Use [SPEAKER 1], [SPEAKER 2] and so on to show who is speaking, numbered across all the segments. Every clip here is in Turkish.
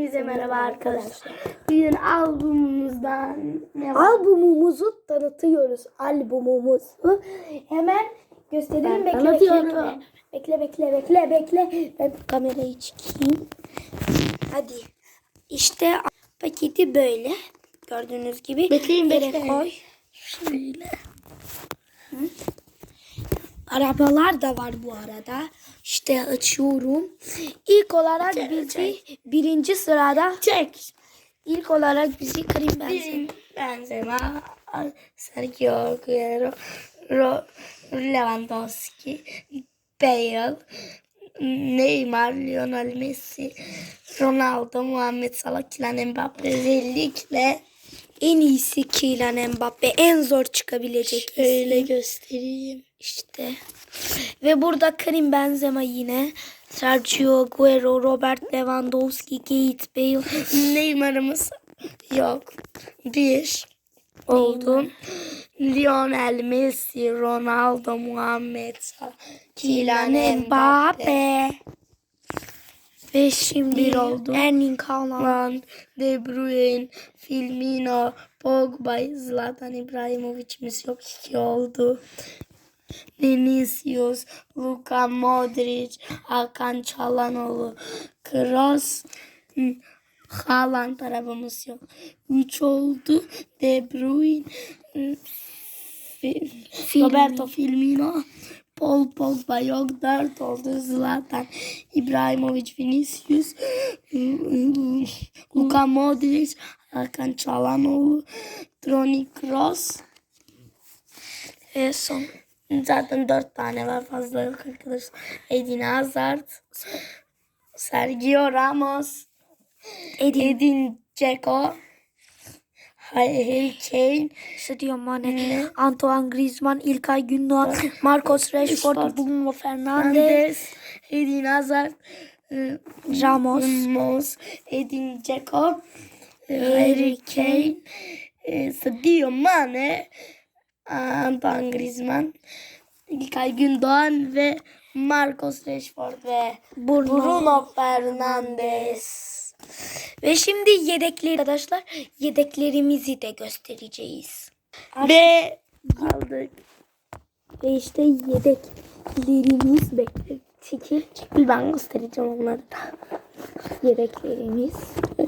[SPEAKER 1] Hepinize merhaba arkadaşlar. Bugün albümümüzden ne var?
[SPEAKER 2] Albümümüzü tanıtıyoruz. Albümümüzü. Hemen gösterelim.
[SPEAKER 1] Ben
[SPEAKER 2] bekle, bekle, bekle. Bekle bekle bekle bekle. Ben kamerayı çekeyim. Hadi. İşte paketi böyle. Gördüğünüz gibi.
[SPEAKER 1] Bekleyin, bekleyin.
[SPEAKER 2] koy.
[SPEAKER 1] Şöyle.
[SPEAKER 2] Arabalar da var bu arada. İşte açıyorum. İlk olarak
[SPEAKER 1] Çek,
[SPEAKER 2] bizi
[SPEAKER 1] çek.
[SPEAKER 2] birinci sırada
[SPEAKER 1] Çek.
[SPEAKER 2] ilk olarak bizi Karim Benzema.
[SPEAKER 1] Benzema, Sergio Aguero, Ro, Lewandowski, Bale, Neymar, Lionel Messi, Ronaldo, Muhammed Salah, Kylian Mbappe özellikle
[SPEAKER 2] En iyisi Kylian Mbappe. En zor çıkabilecek
[SPEAKER 1] şöyle
[SPEAKER 2] isim.
[SPEAKER 1] göstereyim.
[SPEAKER 2] İşte. Ve burada Karim Benzema yine. Sergio Aguero, Robert Lewandowski, Gareth Bale.
[SPEAKER 1] Neymar'ımız yok. Bir oldu. Lionel Messi, Ronaldo, Muhammed Kylian Mbappe.
[SPEAKER 2] Ve şimdi
[SPEAKER 1] Bir oldu.
[SPEAKER 2] Erling. Haaland,
[SPEAKER 1] De Bruyne, Firmino, Pogba, Zlatan İbrahimovic'imiz yok. iki oldu. Vinicius, Luka Modric, Hakan Çalhanoğlu, Kroos, Haaland arabamız yok. Üç oldu. De Bruyne,
[SPEAKER 2] Firmino.
[SPEAKER 1] Roberto Firmino, Paul Pogba yok. Dört oldu. Zlatan, İbrahimovic, Vinicius, Luka Modric, Hakan Çalhanoğlu, Toni Kroos.
[SPEAKER 2] Ve son.
[SPEAKER 1] Zaten dört tane var fazla yok arkadaşlar. Eden Hazard, Sergio Ramos,
[SPEAKER 2] Edin.
[SPEAKER 1] Edin Dzeko, Harry Kane,
[SPEAKER 2] Sadio Mane, Antoine Griezmann, İlkay Gündoğan, Marcos Rashford, Bruno Fernandes,
[SPEAKER 1] Eden Hazard, e,
[SPEAKER 2] Ramos.
[SPEAKER 1] Ramos, Edin Dzeko, Harry Kane, e, Sadio Mane, Antoine Griezmann, İlkay Gündoğan ve Marcos Rashford ve
[SPEAKER 2] Bruno.
[SPEAKER 1] Bruno Fernandes.
[SPEAKER 2] Ve şimdi yedekleri arkadaşlar yedeklerimizi de göstereceğiz.
[SPEAKER 1] Ve aldık.
[SPEAKER 2] Ve işte yedeklerimiz bekle. Çekil.
[SPEAKER 1] Bir ben göstereceğim onları da.
[SPEAKER 2] Yedeklerimiz.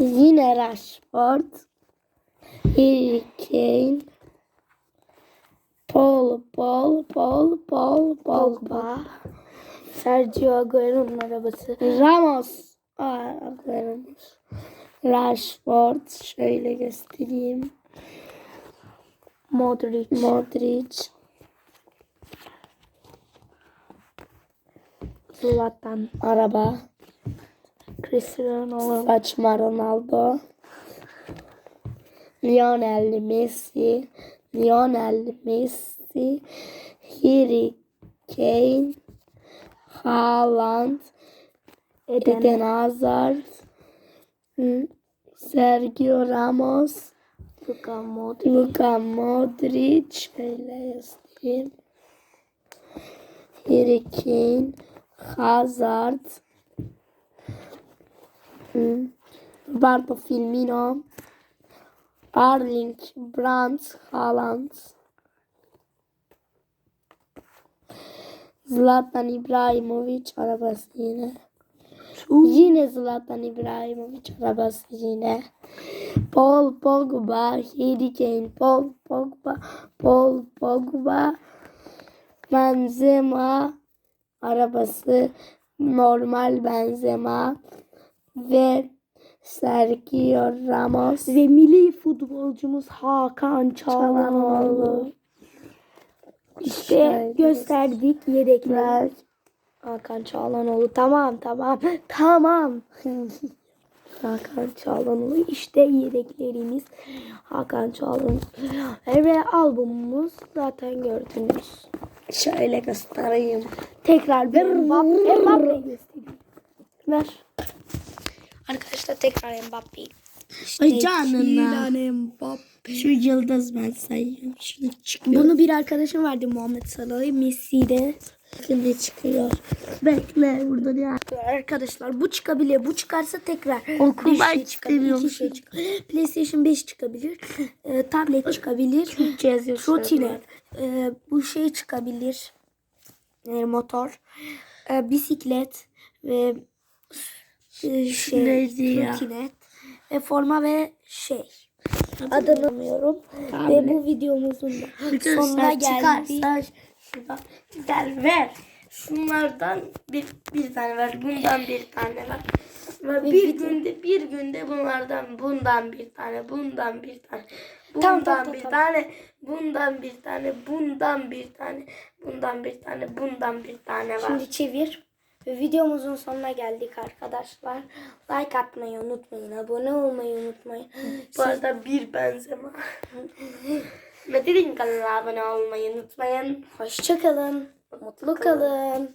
[SPEAKER 1] Yine Rashford, Harry Kane, Paul, Paul, Paul, Paul, Paul,
[SPEAKER 2] Pogba. Sergio Aguero'nun arabası.
[SPEAKER 1] Ramos. Aa, Ramos. Rashford. Şöyle göstereyim.
[SPEAKER 2] Modric.
[SPEAKER 1] Modric.
[SPEAKER 2] Zlatan.
[SPEAKER 1] Araba.
[SPEAKER 2] Cristiano Ronaldo.
[SPEAKER 1] Saçma Ronaldo. Lionel Messi. Lionel Messi. Harry Kane. Haaland.
[SPEAKER 2] Eden.
[SPEAKER 1] Eden Hazard. Sergio Ramos.
[SPEAKER 2] Luka Modric.
[SPEAKER 1] Luka Modric. Şöyle yazayım. Harry Kane. Hazard. Roberto Firmino. Erling Brandt Haaland. Zlatan İbrahimovic arabası yine. Yine Zlatan İbrahimovic arabası yine. Paul Pogba, Harry Kane, Paul Pogba, Paul Pogba, Benzema arabası normal Benzema ve Sergio Ramos
[SPEAKER 2] Ve milli futbolcumuz Hakan Çalhanoğlu. İşte
[SPEAKER 1] Şöyle
[SPEAKER 2] gösterdik yedekler. Hakan Çalhanoğlu. Tamam tamam. Tamam. Hakan Çalhanoğlu. İşte yedeklerimiz. Hakan Çalhanoğlu. Ve albümümüz zaten gördünüz.
[SPEAKER 1] Şöyle göstereyim.
[SPEAKER 2] Tekrar bir Mbappe göstereyim. Ver.
[SPEAKER 1] Arkadaşlar tekrar Mbappe.
[SPEAKER 2] İşte
[SPEAKER 1] Ay canına.
[SPEAKER 2] Mbappe.
[SPEAKER 1] Şu yıldız ben sayıyorum. Şunu çıkıyor.
[SPEAKER 2] Bunu bir arkadaşım verdi Muhammed Salah'ı. Messi'de.
[SPEAKER 1] Ne çıkıyor? Bekle burada ya.
[SPEAKER 2] Arkadaşlar bu çıkabilir. Bu çıkarsa tekrar
[SPEAKER 1] Okul ben
[SPEAKER 2] şey çıkabilir.
[SPEAKER 1] istemiyorum.
[SPEAKER 2] şey çıkabilir. PlayStation 5 çıkabilir. e, tablet çıkabilir.
[SPEAKER 1] Türkçe yazıyor.
[SPEAKER 2] E, bu şey çıkabilir. E, motor. E, bisiklet ve şey,
[SPEAKER 1] neydi ya?
[SPEAKER 2] trotinet. Ve forma ve şey. Adını bilmiyorum. Ve bu videomuzun da sonuna geldik.
[SPEAKER 1] güzel ver. Şunlardan bir, bir tane ver. Bundan bir tane ver. Ve bir
[SPEAKER 2] video-
[SPEAKER 1] günde bir günde bunlardan bundan bir tane, bundan bir tane, bundan
[SPEAKER 2] tamam, tamam,
[SPEAKER 1] bir
[SPEAKER 2] tamam.
[SPEAKER 1] tane, bundan bir tane, bundan bir tane, bundan bir tane, bundan bir tane var.
[SPEAKER 2] Şimdi çevir. Videomuzun sonuna geldik arkadaşlar. Like atmayı unutmayın. Abone olmayı unutmayın.
[SPEAKER 1] Bu arada bir benzeme. Metin'in kanalına abone olmayı unutmayın.
[SPEAKER 2] Hoşçakalın. Mutlu kalın.